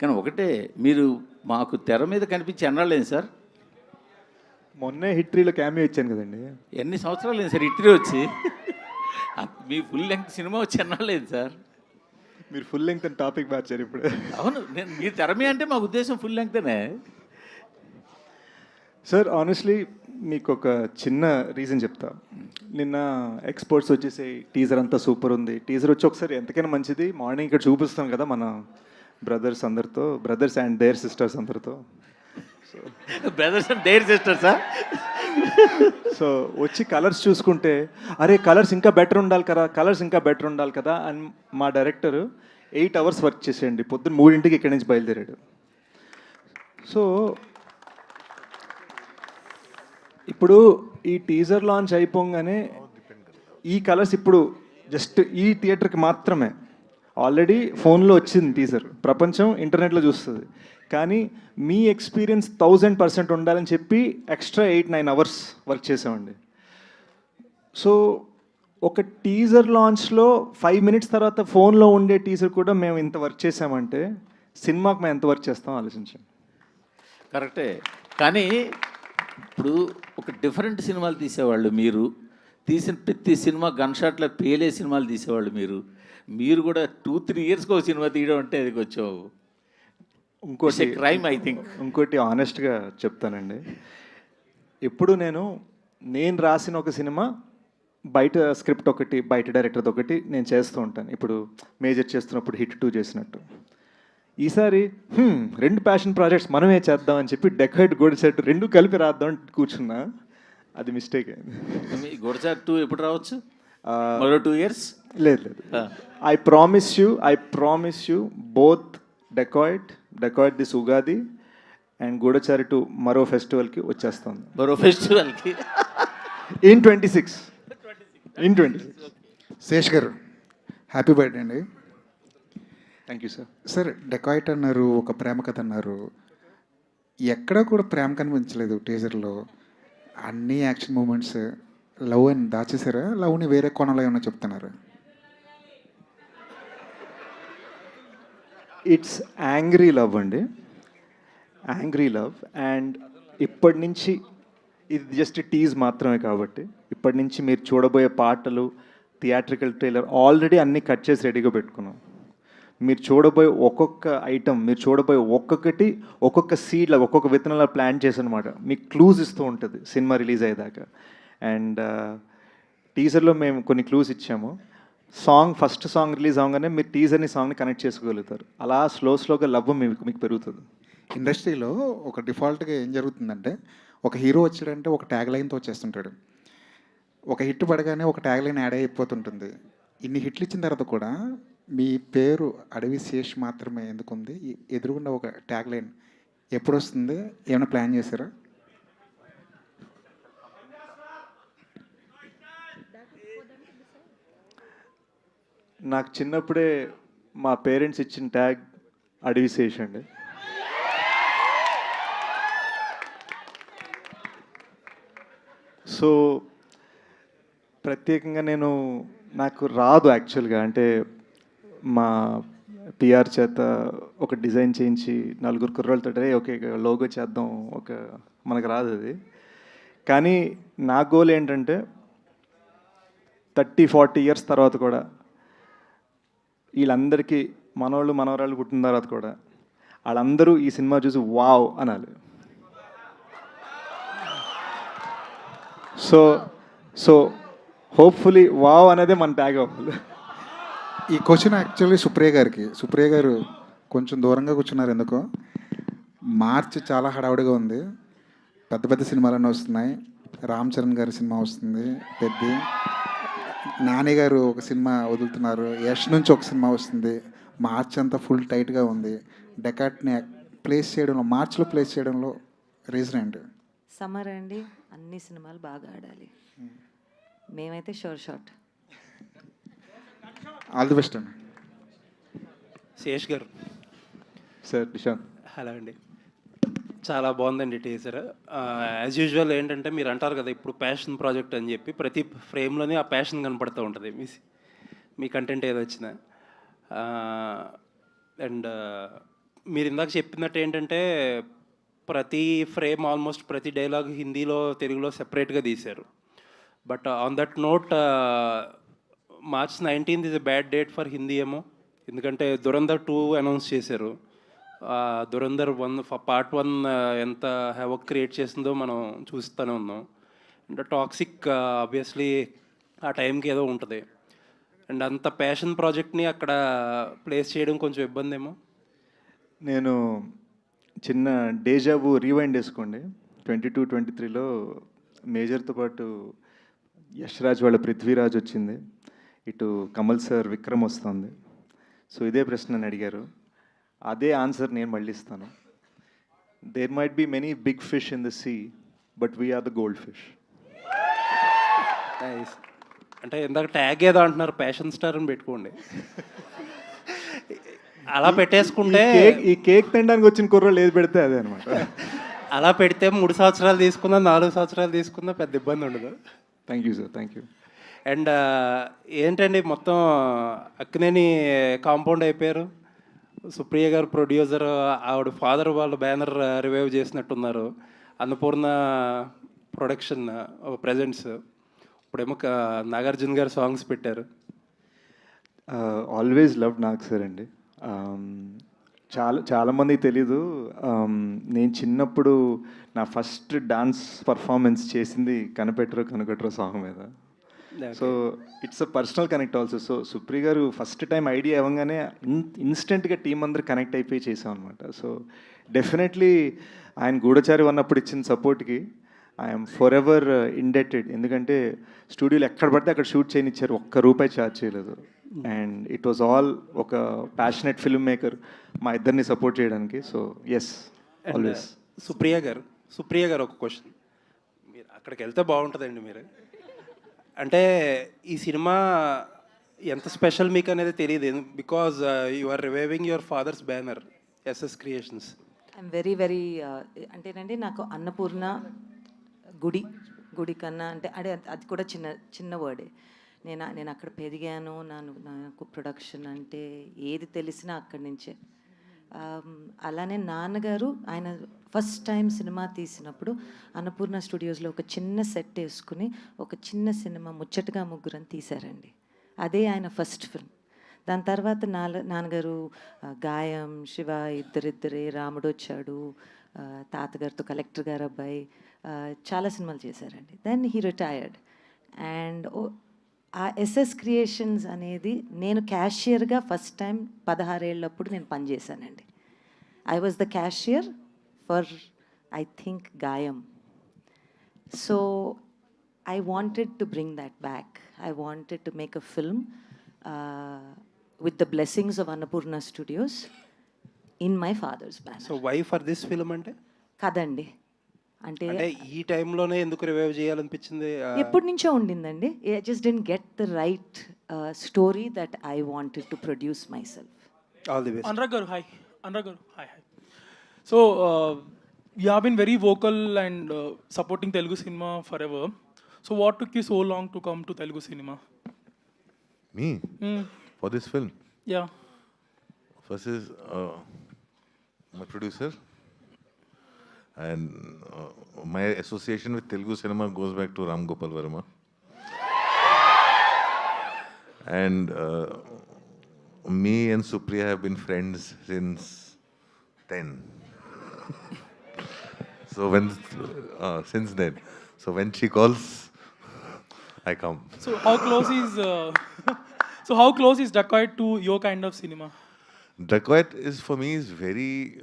కానీ ఒకటే మీరు మాకు తెర మీద కనిపించి ఎన్నాళ్ళేం సార్? మొన్నే హిట్రీలో క్యామియో ఇచ్చాను కదండి. ఎన్ని సంవత్సరాలు లేదు సార్ ఇట్రీ వచ్చి? మీ ఫుల్ లెంగ్త్ సినిమా వచ్చి ఎన్నాళ్ళేది సార్? మీరు ఫుల్ లెంగ్త్ అని టాపిక్ మార్చారు ఇప్పుడు. అవును నేను మీరు తెర మీద అంటే మా ఉద్దేశం ఫుల్ లెంగ్తేనే సార్ ఆనెస్ట్లీ మీకు ఒక చిన్న రీజన్ చెప్తా. నిన్న ఎక్స్పోర్ట్స్ వచ్చేసి టీజర్ అంతా సూపర్ ఉంది. టీజర్ వచ్చి ఒకసారి ఎంతకైనా మంచిది. మార్నింగ్ ఇక్కడ చూపిస్తాం కదా మన బ్రదర్స్ అందరితో బ్రదర్స్ అండ్ దేర్ సిస్టర్స్ అందరితో. Brothers and their sister sir so వచ్చి కలర్స్ చూసుకుంటే అరే కలర్స్ ఇంకా బెటర్ ఉండాలి కదా కలర్స్ ఇంకా బెటర్ ఉండాలి కదా అని మా డైరెక్టర్ ఎయిట్ అవర్స్ వర్క్ చేసేయండి. పొద్దున్న మూడింటికి ఇక్కడి నుంచి బయలుదేరాడు. సో ఇప్పుడు ఈ టీజర్ లాంచ్ అయిపోగానే ఈ కలర్స్ ఇప్పుడు జస్ట్ ఈ థియేటర్కి మాత్రమే. ఆల్రెడీ ఫోన్లో వచ్చింది టీజర్. ప్రపంచం ఇంటర్నెట్లో చూస్తుంది. కానీ మీ ఎక్స్పీరియన్స్ థౌజండ్ పర్సెంట్ ఉండాలని చెప్పి extra eight nine hours work చేసామండి. సో ఒక టీజర్ లాంచ్లో ఫైవ్ మినిట్స్ తర్వాత ఫోన్లో ఉండే టీజర్ కూడా మేము ఇంత వర్క్ చేసామంటే సినిమాకి మేము ఎంత వర్క్ చేస్తాం ఆలోచించండి. కరెక్టే. కానీ ఇప్పుడు ఒక డిఫరెంట్ సినిమాలు తీసేవాళ్ళు మీరు. తీసిన ప్రతి సినిమా గన్ షాట్లో పేలే సినిమాలు తీసేవాళ్ళు మీరు. మీరు కూడా టూ త్రీ ఇయర్స్కి ఒక సినిమా తీయడం అంటే అది కొంచెం ఇంకోటి క్రైమ్ ఐ థింక్ ఇంకోటి ఆనెస్ట్గా చెప్తానండి. ఎప్పుడు నేను నేను రాసిన ఒక సినిమా బయట స్క్రిప్ట్ ఒకటి బయట డైరెక్టర్ది ఒకటి నేను చేస్తూ ఉంటాను. ఇప్పుడు మేజర్ చేస్తున్నప్పుడు హిట్ టూ చేసినట్టు. ఈసారి "హ్మ్, రెండు ప్యాషన్ ప్రాజెక్ట్స్ మనమే చేద్దాం అని చెప్పి డెకైడ్ గోడ్ సెట్ రెండు కలిపి రాద్దాం అని కూర్చున్నా. అది మిస్టేక్ అయింది గొడసారి టూ ఎప్పుడు రావచ్చు? మరో టూ ఇయర్స్ లేదు లేదు I promise you I promise you both Dacoit Dacoit this Ugadi and Goodachari two మరో ఫెస్టివల్కి వచ్చేస్తుంది. మరో ఫెస్టివల్కి in twenty six in twenty six Sesh గారు హ్యాపీ బర్త్డే అండి. Thank you sir sir Dacoit అన్నారు ఒక ప్రేమ కథ అన్నారు. ఎక్కడా కూడా ప్రేమ కనిపించలేదు టీజర్లో అన్ని యాక్షన్ మూమెంట్స్ లవ్ అని దాచేసారా లవ్ని వేరే కోణంలో ఏమైనా చెప్తున్నారు? ఇట్స్ యాంగ్రీ లవ్ అండి. యాంగ్రీ లవ్ అండ్ ఇప్పటి నుంచి ఇది జస్ట్ టీజ్ మాత్రమే కాబట్టి ఇప్పటి నుంచి మీరు చూడబోయే పాటలు థియేట్రికల్ ట్రైలర్ ఆల్రెడీ అన్నీ కట్ చేసి రెడీగా పెట్టుకున్నాం. మీరు చూడబోయే ఒక్కొక్క ఐటమ్ మీరు చూడబోయే ఒక్కొక్కటి ఒక్కొక్క సీడ్ల ఒక్కొక్క విత్తనాల ప్లాన్ చేసి అనమాట మీకు క్లూజ్ ఇస్తూ ఉంటుంది సినిమా రిలీజ్ అయ్యేదాకా. అండ్ టీజర్లో మేము కొన్ని క్లూస్ ఇచ్చాము. సాంగ్ ఫస్ట్ సాంగ్ రిలీజ్ అవగానే మీరు టీజర్ని సాంగ్ని కనెక్ట్ చేసుకోగలుగుతారు. అలా స్లో స్లోగా లవ్ మీకు మీకు పెరుగుతుంది. ఇండస్ట్రీలో ఒక డిఫాల్ట్గా ఏం జరుగుతుందంటే ఒక హీరో వచ్చాడంటే ఒక ట్యాగ్ లైన్తో వచ్చేస్తుంటాడు. ఒక హిట్ పడగానే ఒక ట్యాగ్ లైన్ యాడ్ అయిపోతుంటుంది. ఇన్ని హిట్లు ఇచ్చిన తర్వాత కూడా మీ పేరు అడవి శేష్ మాత్రమే ఎందుకుంది? ఎదురుగుండా ఒక ట్యాగ్ లైన్ ఎప్పుడు వస్తుంది ఏమైనా ప్లాన్ చేశారా? నాకు చిన్నప్పుడే మా పేరెంట్స్ ఇచ్చిన ట్యాగ్ అడవి శేష్ అండి. సో ప్రత్యేకంగా నేను నాకు రాదు యాక్చువల్గా. అంటే మా పిఆర్ చేత ఒక డిజైన్ చేయించి నలుగురు కుర్రోళ్ళతో ఓకే లోగో చేద్దాం ఒక మనకు రాదు అది. కానీ నా గోల్ ఏంటంటే థర్టీ ఫార్టీ ఇయర్స్ తర్వాత కూడా వీళ్ళందరికీ మనవాళ్ళు మనవరాళ్ళు పుట్టిన తర్వాత కూడా వాళ్ళందరూ ఈ సినిమా చూసి వావ్ అనాలి. సో సో హోప్ఫుల్లీ వావ్ అనేదే మన ట్యాగ్ అవ్వాలి. ఈ క్వశ్చన్ యాక్చువల్లీ సుప్రియ గారికి. సుప్రియ గారు కొంచెం దూరంగా కూర్చున్నారు ఎందుకో. మార్చి చాలా హడావుడిగా ఉంది. పెద్ద పెద్ద సినిమాలన్నీ వస్తున్నాయి. రామ్ చరణ్ గారి సినిమా వస్తుంది. పెద్ద. నాని గారు ఒక సినిమా వదులుతున్నారు. యష్ నుంచి ఒక సినిమా వస్తుంది. మార్చ్ అంతా ఫుల్ టైట్గా ఉంది. డెకాట్ని ప్లేస్ చేయడంలో మార్చ్లో ప్లేస్ చేయడంలో రీజన్ ఏంటి? సమ్మర్ అండి. అన్ని సినిమాలు బాగా ఆడాలి. మేమైతే sure shot. All the best అండి. శేష్ గారు. సార్ నిశాంత్. హలో అండి. చాలా బాగుందండి టీజర్ యాజ్ యూజువల్ ఏంటంటే మీరు అంటారు కదా ఇప్పుడు ప్యాషన్ ప్రాజెక్ట్ అని చెప్పి ప్రతి ఫ్రేమ్లోనే ఆ ప్యాషన్ కనపడుతూ ఉంటుంది. మీ మీ కంటెంట్ ఏదో వచ్చినా. అండ్ మీరు ఇందాక చెప్పినట్టు ఏంటంటే ప్రతి ఫ్రేమ్ ఆల్మోస్ట్ ప్రతి డైలాగ్ హిందీలో తెలుగులో సెపరేట్గా తీశారు. But on that note March nineteenth is a bad date for Hindi ఏమో. ఎందుకంటే దురంధర్ టూ అనౌన్స్ చేశారు. దురంధర్ వన్ పార్ట్ వన్ ఎంత హెవక్ క్రియేట్ చేసిందో మనం చూస్తూనే ఉన్నాం. అండ్ టాక్సిక్ ఆబ్వియస్లీ ఆ టైంకి ఏదో ఉంటుంది. అండ్ అంత ప్యాషన్ ప్రాజెక్ట్ని అక్కడ ప్లేస్ చేయడం కొంచెం ఇబ్బంది ఏమో నేను చిన్న డేజాబు రీవైండ్ వేసుకోండి ట్వంటీ టూ ట్వంటీ త్రీలో మేజర్తో పాటు యశ్రాజ్ వాళ్ళ పృథ్వీరాజ్ వచ్చింది. ఇటు కమల్ సార్ విక్రమ్ వస్తుంది. సో ఇదే ప్రశ్న నన్ను అడిగారు. అదే ఆన్సర్ నేను మళ్ళీ ఇస్తాను. There might be many big fish in the sea but we are the gold fish. అంటే ఇందాక ట్యాగ్ ఏదో అంటున్నారు ప్యాషన్ స్టార్ అని పెట్టుకోండి. అలా పెట్టేసుకుంటే ఈ కేక్ తినడానికి వచ్చిన కుర్రోళ్ళు ఏది పెడితే అదే అనమాట అలా పెడితే మూడు సంవత్సరాలు తీసుకున్నా నాలుగు సంవత్సరాలు తీసుకున్నా పెద్ద ఇబ్బంది ఉండదు. Thank you sir thank you and ఏంటండి మొత్తం అక్కినేని కాంపౌండ్ అయిపోయారు? సుప్రియ గారు ప్రొడ్యూసర్ ఆవిడ ఫాదర్ వాళ్ళ బ్యానర్ రివైవ్ చేసినట్టున్నారు. Annapurna production presents. ఇప్పుడేమో నాగార్జున గారు సాంగ్స్ పెట్టారు. ఆల్వేస్ లవ్ నాగ్ సార్ అండి. చాలా చాలామందికి తెలీదు. నేను చిన్నప్పుడు నా ఫస్ట్ డాన్స్ పర్ఫార్మెన్స్ చేసింది కనిపెట్టరు కనకట్టరు సాంగ్ మీద. So it's a personal connect also so Supri గారు ఫస్ట్ టైం ఐడియా ఇవ్వగానే ఇన్ ఇన్స్టెంట్గా టీం అందరు కనెక్ట్ అయిపోయి చేసాం అనమాట సో డెఫినెట్లీ ఆయన గూఢచారి ఉన్నప్పుడు ఇచ్చిన సపోర్ట్కి ఐఎమ్ ఫర్ ఎవర్ ఇండెటెడ్ ఎందుకంటే స్టూడియోలో ఎక్కడ పడితే అక్కడ షూట్ చేయనిచ్చారు. ఒక్క రూపాయి ఛార్జ్ చేయలేదు. అండ్ ఇట్ వాజ్ ఆల్ ఒక ప్యాషనెట్ ఫిల్మ్ మేకర్ మా ఇద్దరిని సపోర్ట్ చేయడానికి. సో ఎస్ ఆల్వేస్ సుప్రియ గారు సుప్రియ గారు ఒక క్వశ్చన్ మీరు అక్కడికి వెళ్తే బాగుంటుందండి మీరు. అంటే ఈ సినిమా ఎంత స్పెషల్ మీకు అనేది తెలియదు because you are reviving your father's banner SS creations I'm very very అంటేనండి నాకు అన్నపూర్ణ గుడి గుడి కన్నా అంటే అదే అది కూడా చిన్న చిన్న వర్డే. నేను నేను అక్కడ పెరిగాను నాను నాకు ప్రొడక్షన్ అంటే ఏది తెలిసినా అక్కడి నుంచే. అలానే నాన్నగారు ఆయన ఫస్ట్ టైం సినిమా తీసినప్పుడు అన్నపూర్ణ స్టూడియోస్లో ఒక చిన్న సెట్ వేసుకుని ఒక చిన్న సినిమా ముచ్చటగా ముగ్గురని తీశారండి. అదే ఆయన ఫస్ట్ ఫిల్మ్. దాని తర్వాత నాల నాన్నగారు గాయం శివ ఇద్దరిద్దరే రాముడు వచ్చాడు తాతగారితో కలెక్టర్ గారు అబ్బాయి చాలా సినిమాలు చేశారండి. Then he retired. అండ్ ఆ ఎస్ఎస్ క్రియేషన్స్ అనేది నేను క్యాషియర్గా ఫస్ట్ టైం పదహారేళ్ళప్పుడు నేను పనిచేశానండి. I was the cashier for I think Gaayam. So I wanted to bring that back I wanted to make a film with the blessings of Annapurna studios in my father's back so why for this film అంటే? కదండి. అంటే ఈ టైంలోనే ఎందుకు revive చేయాలనిపించింది? ఎప్పటి నుంచో ఉండిందండి. I just didn't get the right story that I wanted to produce myself all the best hi hi hi so you have been very vocal and supporting Telugu cinema forever so what took you so long to come to Telugu cinema me for this film yeah first is my producer And uh, my association with Telugu cinema goes back to Ram Gopal Verma. And uh, me and Supriya have been friends since 10. so when, uh, since then. So when she calls, I come. So, how close is uh, so how close is Dacoit to your kind of cinema? Dacoit is for me is very,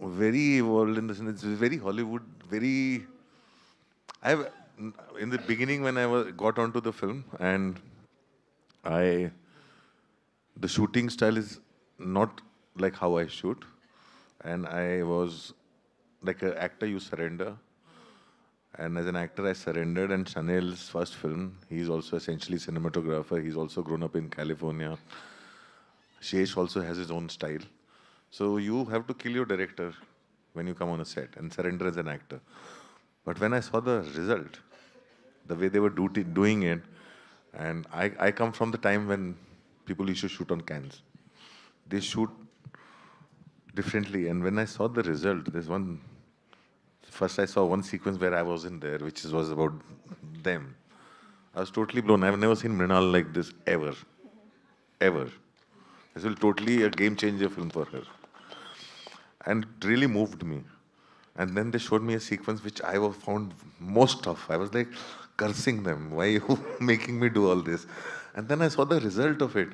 very evolved in the sense it's very Hollywood, very. I've in the beginning when I was got onto the film and I, the shooting style is not like how I shoot, and I was like an actor you surrender. And as an actor, I surrendered. And Chanel's first film, he's also essentially cinematographer. He's also grown up in California. Shesh also has his own style. So you have to kill your director when you come on a set and surrender as an actor. But when I saw the result, the way they were do- doing it, and I, I come from the time when people used to shoot on cans. They shoot differently. And when I saw the result, there's one. First, I saw one sequence where I wasn't there, which was about them. I was totally blown. I've never seen Mrinal like this ever. Ever. This will totally a game changer film for her. And really moved me. And then they showed me a sequence which I found most tough. I was like cursing them. Why are you making me do all this? And then I saw the result of it.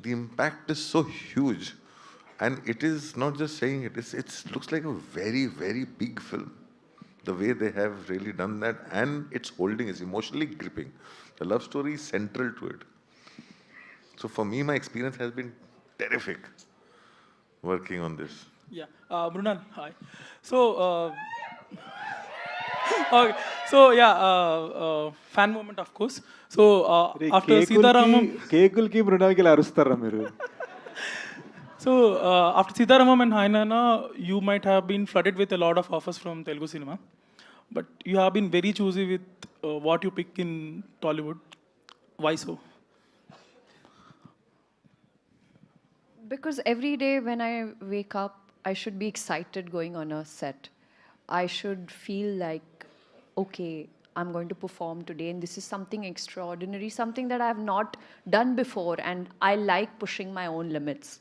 The impact is so huge. And it is not just saying it, it's, it looks like a very, very big film. The way they have really done that, and it's holding, is emotionally gripping. The love story is central to it. So for me, my experience has been terrific working on this. Yeah, uh, Mrunal, hi. So, uh, okay, so yeah, uh, uh, fan moment, of course. So uh, after Sitaramam, కేకులకి మృణాలకి ఇలా అరుస్తారా మీరు so uh, after Sitaramam and Hainana, you might have been flooded with a lot of offers from Telugu cinema, but you have been very choosy with uh, what you pick in Tollywood. Why so? Because every day when I wake up, I should be excited going on a set. I should feel like, okay, I'm going to perform today, and this is something extraordinary, something that I have not done before, and I like pushing my own limits.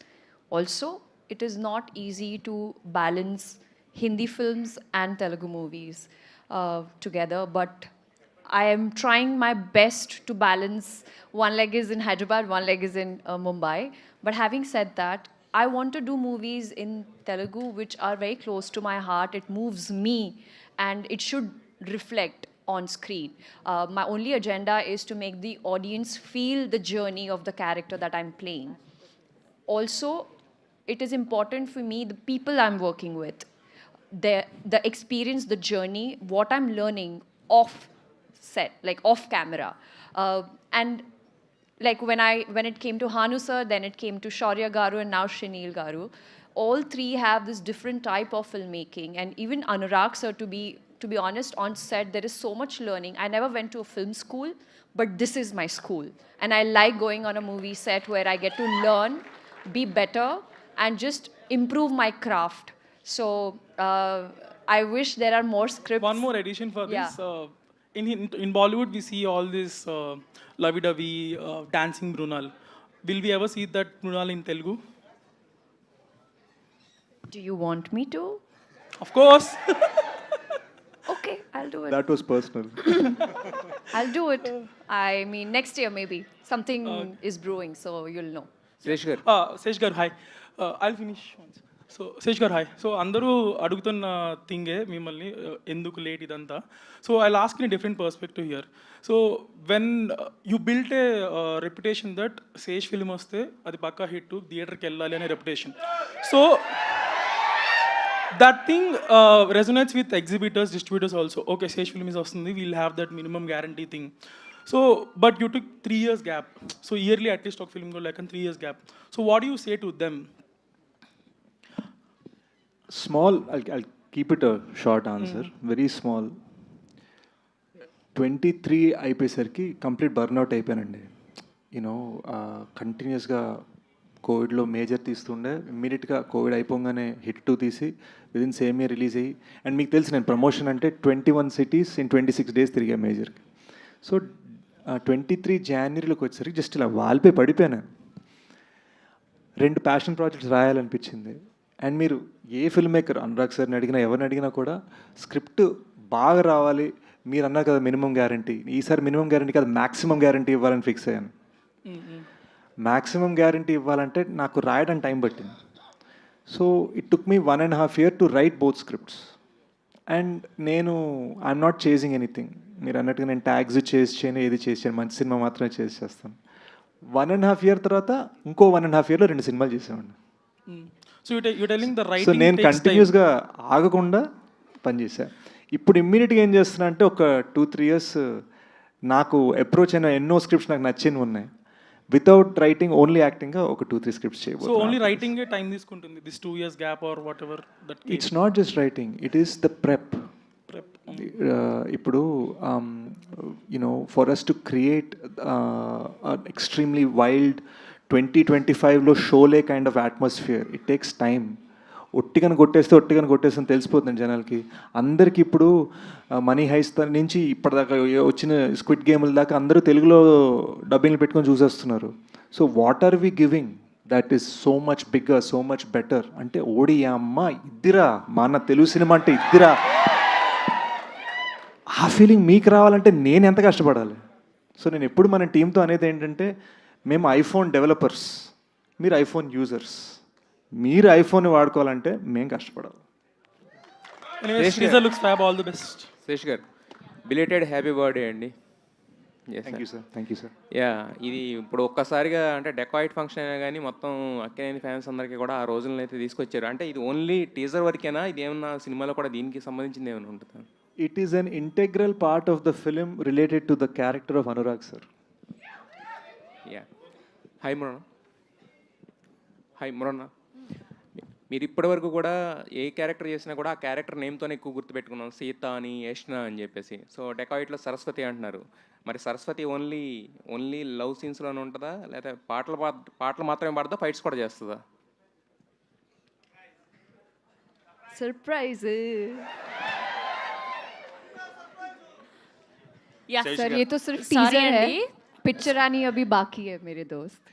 Also, it is not easy to balance Hindi films and Telugu movies uh, together, but I am trying my best to balance. One leg is in Hyderabad, one leg is in uh, Mumbai. But having said that, I want to do movies in Telugu which are very close to my heart. It moves me and it should reflect on screen. Uh, my only agenda is to make the audience feel the journey of the character that I'm playing. Also, it is important for me the people I'm working with, the the experience, the journey, what I'm learning off set, like off camera, uh, and like when I when it came to Hanu sir, then it came to Shaurya Garu, and now Shinil Garu. All three have this different type of filmmaking, and even Anurag sir, to be to be honest, on set there is so much learning. I never went to a film school, but this is my school, and I like going on a movie set where I get to learn, be better, and just improve my craft. So uh, I wish there are more scripts. One more addition for Yeah. this. Uh, in, in, in Bollywood, we see all this uh, lovey-dovey uh, dancing Brunal. Will we ever see that Brunal in Telugu? Do you want me to? Of course. okay, I'll do it. That was personal. I'll do it. I mean, next year maybe. Something uh, is brewing, so you'll know. Seshgar. Uh, Seshgar, hi. Uh, I'll finish once. So Sesh గారు hi so అందరూ అడుగుతున్న థింగే మిమ్మల్ని uh, ఎందుకు late ఇదంతా so I lost in different perspective here so when you built a reputation that Sesh film వస్తే అది పక్కా hit థియేటర్కి వెళ్ళాలి అనే reputation so that thing uh, resonates with exhibitors, distributors also. Okay, Sage Film is వస్తుంది, we'll have that minimum guarantee thing. So, but you took three years gap. So yearly at least ఒక film go like in three years gap. So what do you say to them? Small I keep it short answer very small twenty three అయిపోయేసరికి complete burnout అయిపోయానండి. You know కంటిన్యూస్గా కోవిడ్లో Major తీస్తుండే ఇమ్మీడియట్గా Covid అయిపోగానే hit two తీసి within same year release అయ్యి and మీకు తెలుసు నేను ప్రమోషన్ అంటే twenty one cities in twenty six days తిరిగా మేజర్కి సో ట్వంటీ త్రీ జనవరిలోకి వచ్చేసరికి జస్ట్ ఇలా వాల్పే పడిపోయాను. రెండు ప్యాషన్ ప్రాజెక్ట్స్ రాయాలనిపించింది. అండ్ మీరు ఏ ఫిల్మ్ మేకర్ అనురాగ్ సార్ని అడిగినా ఎవరిని అడిగినా కూడా స్క్రిప్ట్ బాగా రావాలి. మీరు అన్నారు కదా మినిమం గ్యారంటీ. ఈసారి మినిమం గ్యారంటీ కాదు మ్యాక్సిమం గ్యారంటీ ఇవ్వాలని ఫిక్స్ అయ్యాను. మ్యాక్సిమం గ్యారంటీ ఇవ్వాలంటే నాకు రాయడం టైం పట్టింది. So it took me one and half year to write both scripts and నేను ఐఎమ్ నాట్ చేసింగ్ ఎనీథింగ్ మీరు అన్నట్టుగా నేను ట్యాగ్స్ చేసి చేయను ఏది చేసి చేయను మంచి సినిమా మాత్రమే చేసి చేస్తాను. వన్ అండ్ హాఫ్ ఇయర్ తర్వాత ఇంకో వన్ అండ్ హాఫ్ ఇయర్లో రెండు సినిమాలు చేసామండి సో writing నేను takes time. కంటిన్యూస్గా ఆగకుండా పనిచేశా ఇప్పుడు ఇమ్మీడియట్గా ఏం చేస్తున్నా అంటే ఒక టూ త్రీ ఇయర్స్ నాకు అప్రోచ్ అయిన ఎన్నో స్క్రిప్ట్స్ నాకు నచ్చినవి ఉన్నాయి వితౌట్ రైటింగ్ ఓన్లీ యాక్టింగ్గా ఒక టూ త్రీ స్క్రిప్ట్స్ చేయబోతున్నాను only writing ఏ time తీసుకుంటుంది this two years gap or whatever that came. It's not just writing it is the prep Prep. ఇప్పుడు you know for us to create extremely wild twenty twenty ఫైవ్లో Sholay kind of atmosphere it takes time ఒట్టిగని కొట్టేస్తే ఒట్టిగని కొట్టేస్తే తెలిసిపోతుంది జనాలకి. అందరికి ఇప్పుడు money highs నుంచి ఇప్పటిదాకా వచ్చిన స్క్విడ్ గేమ్ల దాకా అందరూ తెలుగులో డబ్బింగ్లు పెట్టుకొని చూసేస్తున్నారు. So what are we giving that is so much bigger so much better అంటే ఓడి అమ్మ ఇద్దిరా. మా అన్న తెలుగు సినిమా అంటే ఇద్దిరా. ఆ ఫీలింగ్ మీకు రావాలంటే నేను ఎంత కష్టపడాలి? సో నేను ఎప్పుడు మన టీంతో అనేది ఏంటంటే మేము ఐఫోన్ డెవలపర్స్ మీరు ఐఫోన్ యూజర్స్. మీరు ఐఫోన్ వాడుకోవాలంటే మేము కష్టపడాలి. Looks fab. All the best. Sesh గారు బిలేటెడ్ హ్యాపీ బర్త్డే అండి. Thank you sir thank you sir yeah ఇది ఇప్పుడు ఒక్కసారిగా అంటే డెకాయిట్ ఫంక్షన్ అయినా కానీ మొత్తం అక్కినేని ఫ్యాన్స్ అందరికీ కూడా ఆ రోజులను అయితే తీసుకొచ్చారు. అంటే ఇది ఓన్లీ టీజర్ వరకేనా? ఇది ఏమన్నా సినిమాలో కూడా దీనికి సంబంధించింది ఏమైనా ఉంటుందా? It is an integral part of the film related to the character of Anurag sir hi Mrunal hi Mrunal మీరు ఇప్పటివరకు కూడా ఏ క్యారెక్టర్ చేసినా కూడా ఆ క్యారెక్టర్ నేమ్తోనే ఎక్కువ గుర్తుపెట్టుకున్నాం సీత అని యష్ణ అని చెప్పేసి సో డెకాయిట్లో సరస్వతి అంటున్నారు మరి సరస్వతి ఓన్లీ ఓన్లీ లవ్ సీన్స్లోనే ఉంటుందా లేకపోతే పాటలు పాడ్- పాటలు మాత్రమే పాడదా ఫైట్స్ కూడా చేస్తుందా सरप्राइज सर ये तो सिर्फ टीजर है पिक्चर आनी अभी बाकी है मेरे दोस्त।